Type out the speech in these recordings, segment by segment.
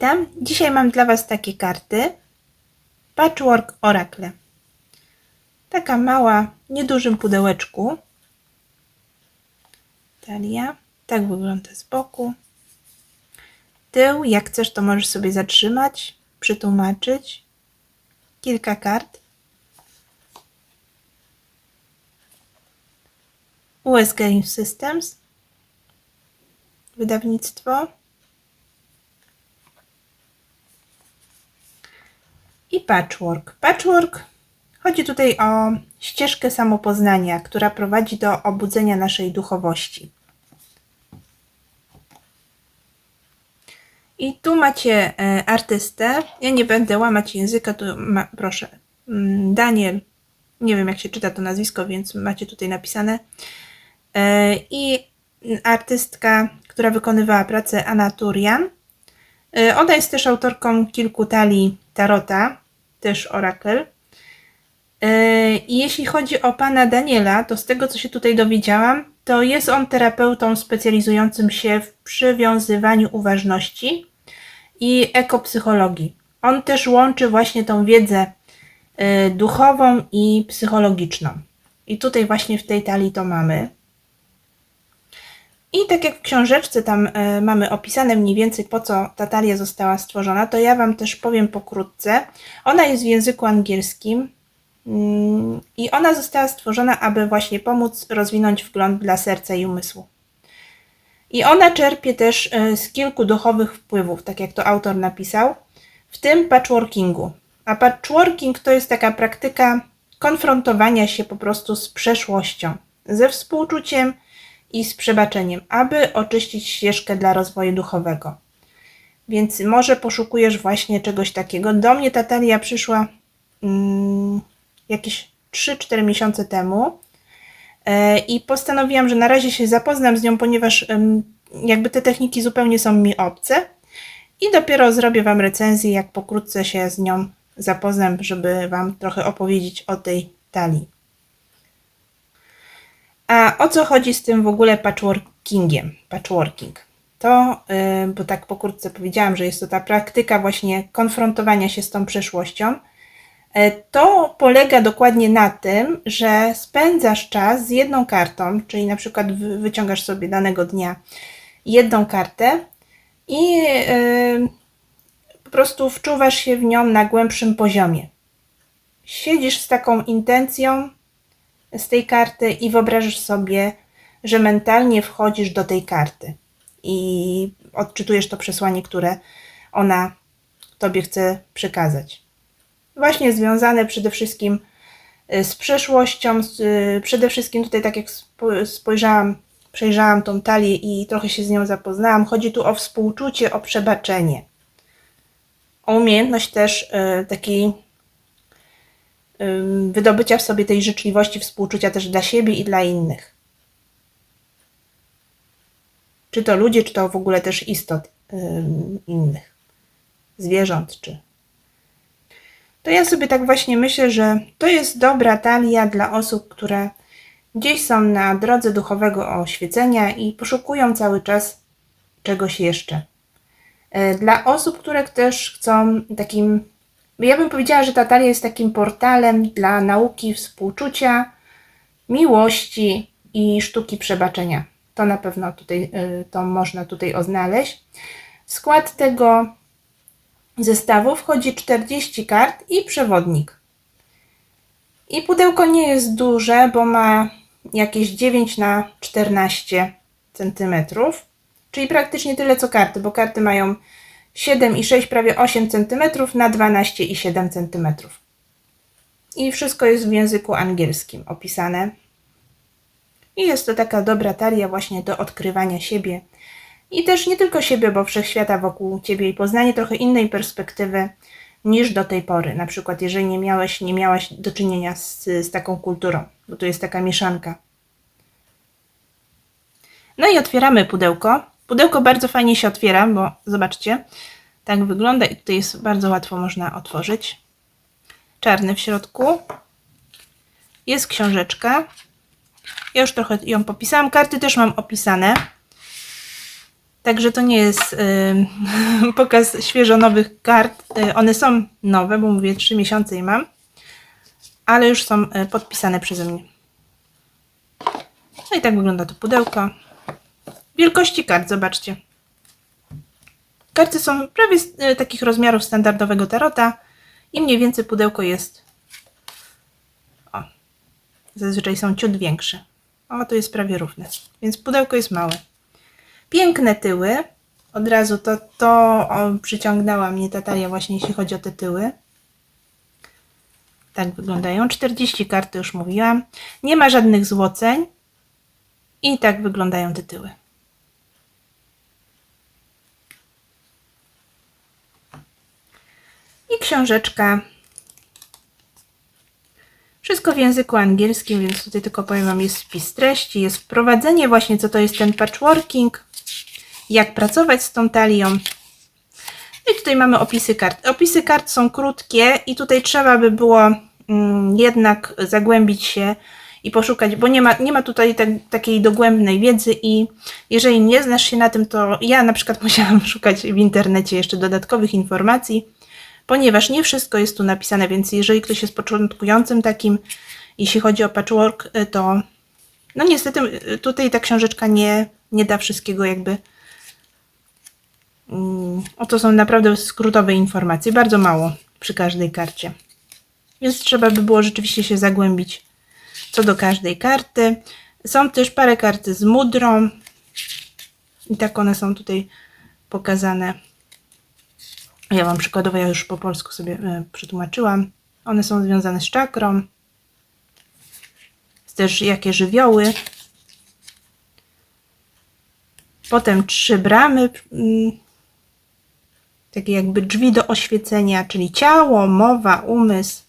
Witam. Dzisiaj mam dla Was takie karty. Patchwork Oracle. Taka mała, niedużym pudełeczku. Talia. Tak wygląda z boku. Tył, jak chcesz, to możesz sobie zatrzymać, przytłumaczyć. Kilka kart. US Game Systems. Wydawnictwo. I patchwork. Patchwork chodzi tutaj o ścieżkę samopoznania, która prowadzi do obudzenia naszej duchowości. I tu macie e, artystę. Ja nie będę łamać języka, tu ma, proszę. Mm, Daniel, nie wiem jak się czyta to nazwisko, więc macie tutaj napisane. E, I artystka, która wykonywała pracę Anaturian. E, ona jest też autorką kilku talii Tarota, też Orakel. E, I jeśli chodzi o pana Daniela, to z tego co się tutaj dowiedziałam, to jest on terapeutą specjalizującym się w przywiązywaniu uważności i ekopsychologii. On też łączy właśnie tą wiedzę e, duchową i psychologiczną. I tutaj właśnie w tej talii to mamy. I tak jak w książeczce tam y, mamy opisane mniej więcej po co ta talia została stworzona, to ja Wam też powiem pokrótce. Ona jest w języku angielskim mm, i ona została stworzona, aby właśnie pomóc rozwinąć wgląd dla serca i umysłu. I ona czerpie też y, z kilku duchowych wpływów, tak jak to autor napisał, w tym patchworkingu. A patchworking to jest taka praktyka konfrontowania się po prostu z przeszłością, ze współczuciem, i z przebaczeniem, aby oczyścić ścieżkę dla rozwoju duchowego. Więc może poszukujesz właśnie czegoś takiego. Do mnie ta talia przyszła mm, jakieś 3-4 miesiące temu e, i postanowiłam, że na razie się zapoznam z nią, ponieważ jakby te techniki zupełnie są mi obce i dopiero zrobię Wam recenzję, jak pokrótce się z nią zapoznam, żeby Wam trochę opowiedzieć o tej talii. A o co chodzi z tym w ogóle patchworkingiem? Patchworking. To, yy, bo tak pokrótce powiedziałam, że jest to ta praktyka właśnie konfrontowania się z tą przeszłością. Yy, to polega dokładnie na tym, że spędzasz czas z jedną kartą, czyli na przykład wyciągasz sobie danego dnia jedną kartę i yy, po prostu wczuwasz się w nią na głębszym poziomie. Siedzisz z taką intencją, z tej karty i wyobrażasz sobie, że mentalnie wchodzisz do tej karty i odczytujesz to przesłanie, które ona Tobie chce przekazać. Właśnie związane przede wszystkim y, z przeszłością, y, przede wszystkim tutaj, tak jak spojrzałam, przejrzałam tą talię i trochę się z nią zapoznałam, chodzi tu o współczucie, o przebaczenie. O umiejętność też y, takiej wydobycia w sobie tej życzliwości, współczucia też dla siebie i dla innych. Czy to ludzie, czy to w ogóle też istot innych, zwierząt, czy. To ja sobie tak właśnie myślę, że to jest dobra talia dla osób, które gdzieś są na drodze duchowego oświecenia i poszukują cały czas czegoś jeszcze. E, dla osób, które też chcą takim ja bym powiedziała, że ta talia jest takim portalem dla nauki współczucia, miłości i sztuki przebaczenia. To na pewno tutaj, y, to można tutaj oznaleźć. W skład tego zestawu wchodzi 40 kart i przewodnik. I pudełko nie jest duże, bo ma jakieś 9 na 14 cm, czyli praktycznie tyle co karty, bo karty mają 7,6 prawie 8 cm na 12,7 cm. I wszystko jest w języku angielskim opisane. I jest to taka dobra talia właśnie do odkrywania siebie. I też nie tylko siebie, bo wszechświata wokół Ciebie i poznanie trochę innej perspektywy niż do tej pory. Na przykład, jeżeli nie miałeś, nie miałaś do czynienia z, z taką kulturą, bo to jest taka mieszanka. No i otwieramy pudełko. Pudełko bardzo fajnie się otwiera, bo zobaczcie, tak wygląda i tutaj jest bardzo łatwo można otworzyć. Czarny w środku. Jest książeczka. Ja już trochę ją popisałam. Karty też mam opisane. Także to nie jest y, pokaz świeżo nowych kart. Y, one są nowe, bo mówię 3 miesiące i mam, ale już są y, podpisane przeze mnie. No i tak wygląda to pudełko. Wielkości kart, zobaczcie. Karty są prawie z y, takich rozmiarów standardowego tarota i mniej więcej pudełko jest. O, zazwyczaj są ciut większe. O, to jest prawie równe, więc pudełko jest małe. Piękne tyły. Od razu to, to przyciągnęła mnie ta talia właśnie jeśli chodzi o te tyły. Tak wyglądają. 40 kart już mówiłam. Nie ma żadnych złoceń. I tak wyglądają te tyły. Książeczka. Wszystko w języku angielskim, więc tutaj tylko powiem Wam, jest wpis treści, jest wprowadzenie właśnie, co to jest ten patchworking, jak pracować z tą talią. No i tutaj mamy opisy kart. Opisy kart są krótkie i tutaj trzeba by było mm, jednak zagłębić się i poszukać, bo nie ma, nie ma tutaj tak, takiej dogłębnej wiedzy i jeżeli nie znasz się na tym, to ja na przykład musiałam szukać w internecie jeszcze dodatkowych informacji, ponieważ nie wszystko jest tu napisane, więc jeżeli ktoś jest początkującym takim, jeśli chodzi o patchwork, y, to no niestety y, tutaj ta książeczka nie, nie da wszystkiego jakby Mm, Oto są naprawdę skrótowe informacje, bardzo mało przy każdej karcie. Więc trzeba by było rzeczywiście się zagłębić co do każdej karty. Są też parę karty z mudrą. I tak one są tutaj pokazane. Ja Wam przykładowo, ja już po polsku sobie e, przetłumaczyłam. One są związane z czakrą. Jest też jakie żywioły. Potem trzy bramy. mm, takie jakby drzwi do oświecenia, czyli ciało, mowa, umysł.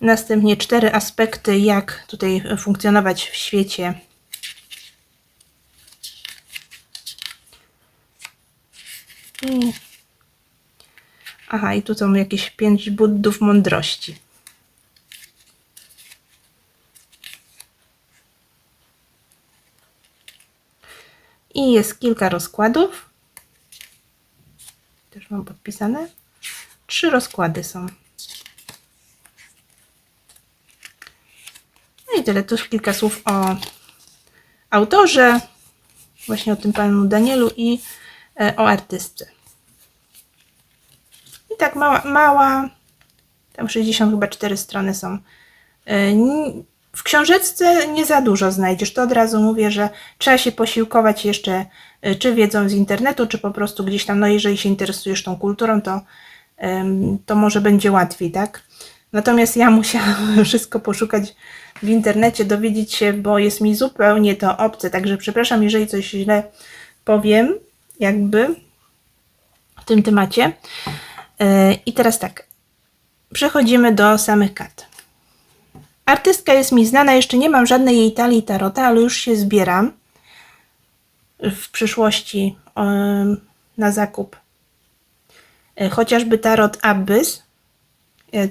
Następnie cztery aspekty, jak tutaj funkcjonować w świecie. I... Aha, i tu są jakieś pięć buddów mądrości. I jest kilka rozkładów. Też mam podpisane. Trzy rozkłady są. No i tyle. Tu kilka słów o autorze, właśnie o tym panu Danielu i o artystce. I tak mała, mała, tam 60 chyba 4 strony są. E, W książeczce nie za dużo znajdziesz. To od razu mówię, że trzeba się posiłkować jeszcze e, czy wiedzą z internetu, czy po prostu gdzieś tam, no jeżeli się interesujesz tą kulturą, to, to może będzie łatwiej, tak? Natomiast ja musiałam wszystko poszukać w internecie, dowiedzieć się, bo jest mi zupełnie to obce. Także przepraszam, jeżeli coś źle powiem, jakby w tym temacie. E, I teraz tak, przechodzimy do samych kart. Artystka jest mi znana, jeszcze nie mam żadnej jej talii tarota, ale już się zbieram w przyszłości na zakup. E, Chociażby tarot Abyss.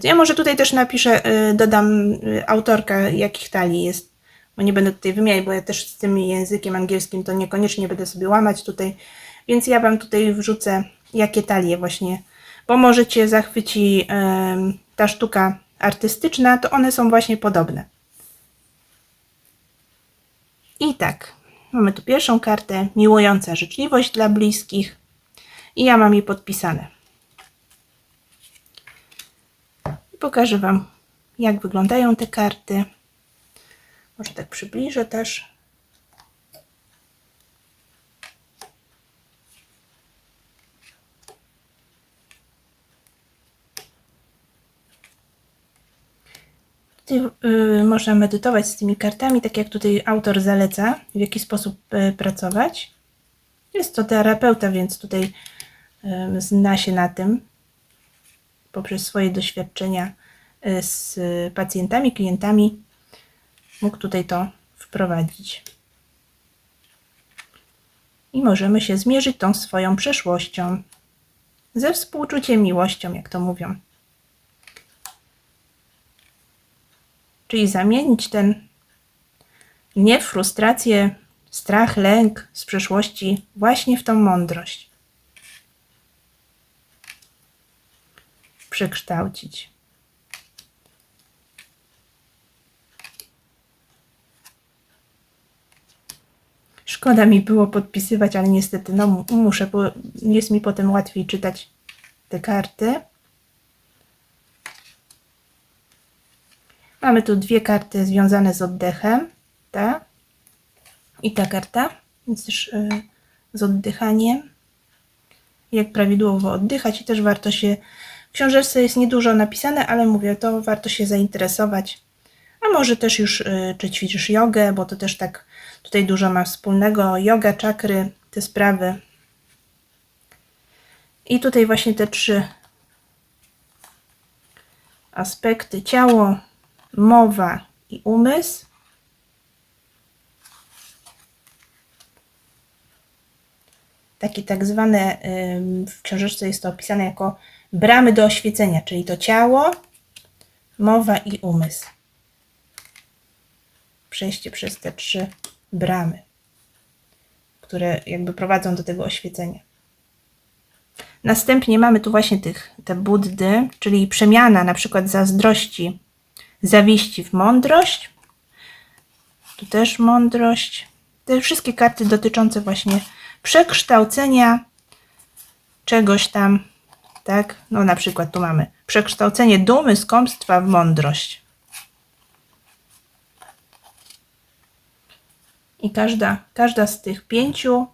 Ja może tutaj też napiszę, e, dodam autorka jakich talii jest, bo nie będę tutaj wymieniać, bo ja też z tym językiem angielskim to niekoniecznie będę sobie łamać tutaj, więc ja Wam tutaj wrzucę jakie talie właśnie, bo może Cię zachwyci em, ta sztuka artystyczna, to one są właśnie podobne. I tak, mamy tu pierwszą kartę, miłująca życzliwość dla bliskich i ja mam je podpisane. Pokażę Wam, jak wyglądają te karty. Może tak przybliżę też. Tutaj y, można medytować z tymi kartami, tak jak tutaj autor zaleca, w jaki sposób y, pracować. Jest to terapeuta, więc tutaj y, zna się na tym poprzez swoje doświadczenia y, z pacjentami, klientami. Mógł tutaj to wprowadzić. I możemy się zmierzyć tą swoją przeszłością. Ze współczuciem, miłością, jak to mówią. Czyli zamienić ten gniew, frustrację, strach, lęk z przeszłości właśnie w tą mądrość. Przekształcić. Szkoda mi było podpisywać, ale niestety no muszę, bo jest mi potem łatwiej czytać te karty. Mamy tu dwie karty związane z oddechem, ta i ta karta, więc też y, z oddychaniem. Jak prawidłowo oddychać i też warto się, w książeczce jest niedużo napisane, ale mówię, to warto się zainteresować. A może też już, y, czy ćwiczysz jogę, bo to też tak tutaj dużo ma wspólnego. Yoga, czakry, te sprawy. I tutaj właśnie te trzy aspekty ciało, mowa i umysł. Takie tak zwane, w książeczce jest to opisane jako bramy do oświecenia, czyli to ciało, mowa i umysł. Przejście przez te trzy bramy, które jakby prowadzą do tego oświecenia. Następnie mamy tu właśnie tych, te Buddy, czyli przemiana na przykład zazdrości, zawiści w mądrość. Tu też mądrość. Te wszystkie karty dotyczące właśnie przekształcenia czegoś tam, tak? No na przykład tu mamy przekształcenie dumy, skąpstwa w mądrość. I każda, każda z tych pięciu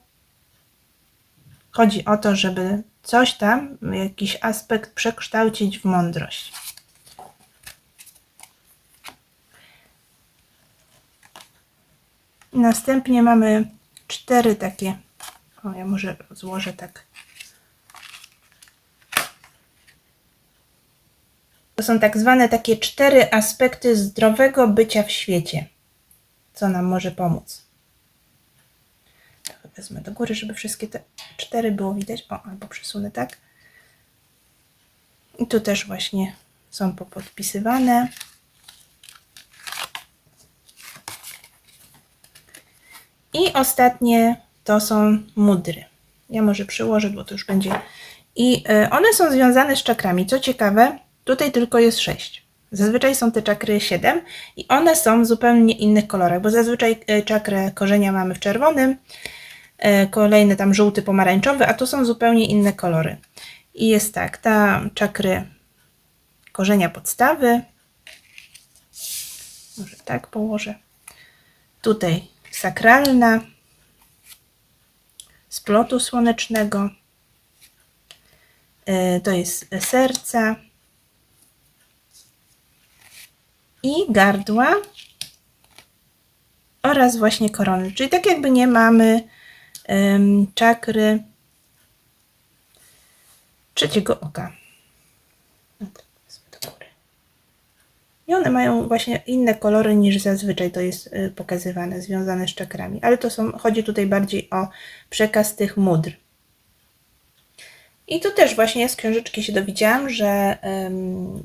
chodzi o to, żeby coś tam, jakiś aspekt przekształcić w mądrość. Następnie mamy cztery takie. O, ja może złożę tak. To są tak zwane takie cztery aspekty zdrowego bycia w świecie. Co nam może pomóc? wezmę do góry, żeby wszystkie te cztery było widać. O, albo przesunę tak. I tu też właśnie są popodpisywane. I ostatnie to są mudry. Ja może przyłożę, bo to już będzie. I e, one są związane z czakrami. Co ciekawe, tutaj tylko jest 6. Zazwyczaj są te czakry 7 i one są w zupełnie innych kolorach, bo zazwyczaj e, czakrę korzenia mamy w czerwonym, E, kolejny tam żółty, pomarańczowy, a to są zupełnie inne kolory. I jest tak, ta czakry korzenia podstawy, może tak położę, tutaj sakralna, splotu słonecznego, e, to jest serca i gardła oraz właśnie korony. Czyli tak jakby nie mamy czakry trzeciego oka. No I one mają właśnie inne kolory niż zazwyczaj to jest y, pokazywane, związane z czakrami. Ale to są, chodzi tutaj bardziej o przekaz tych mudr. I tu też właśnie z książeczki się dowiedziałam, że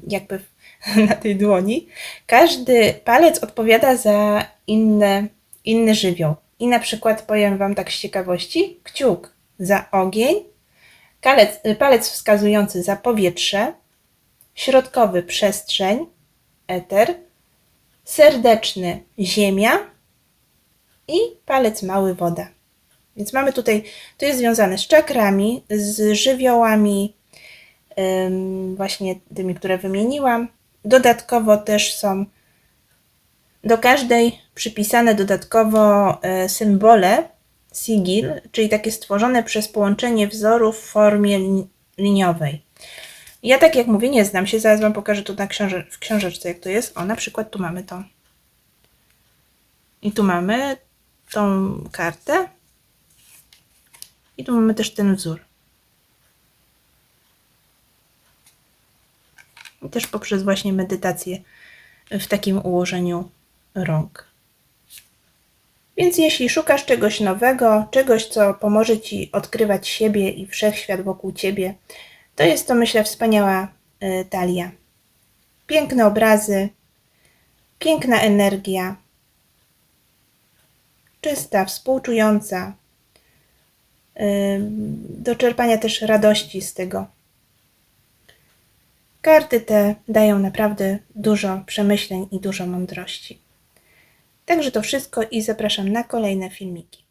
jakby na tej dłoni każdy palec odpowiada za inne, inny żywioł. I na przykład powiem Wam tak z ciekawości, kciuk za ogień, palec, palec wskazujący za powietrze, środkowy przestrzeń, eter, serdeczny ziemia i palec mały woda. Więc mamy tutaj, to jest związane z czakrami, z żywiołami, właśnie tymi, które wymieniłam. Dodatkowo też są do każdej przypisane dodatkowo e, symbole sigil, czyli takie stworzone przez połączenie wzorów w formie liniowej. Ja tak jak mówię, nie znam się, zaraz Wam pokażę tu na książe w książeczce jak to jest. O, na przykład tu mamy to. I tu mamy tą kartę. I tu mamy też ten wzór. I też poprzez właśnie medytację w takim ułożeniu rąk. Więc jeśli szukasz czegoś nowego, czegoś, co pomoże Ci odkrywać siebie i wszechświat wokół Ciebie, to jest to, myślę, wspaniała y, talia. Piękne obrazy, piękna energia. czysta, współczująca, ym, do czerpania też radości z tego. Karty te dają naprawdę dużo przemyśleń i dużo mądrości. Także to wszystko i zapraszam na kolejne filmiki.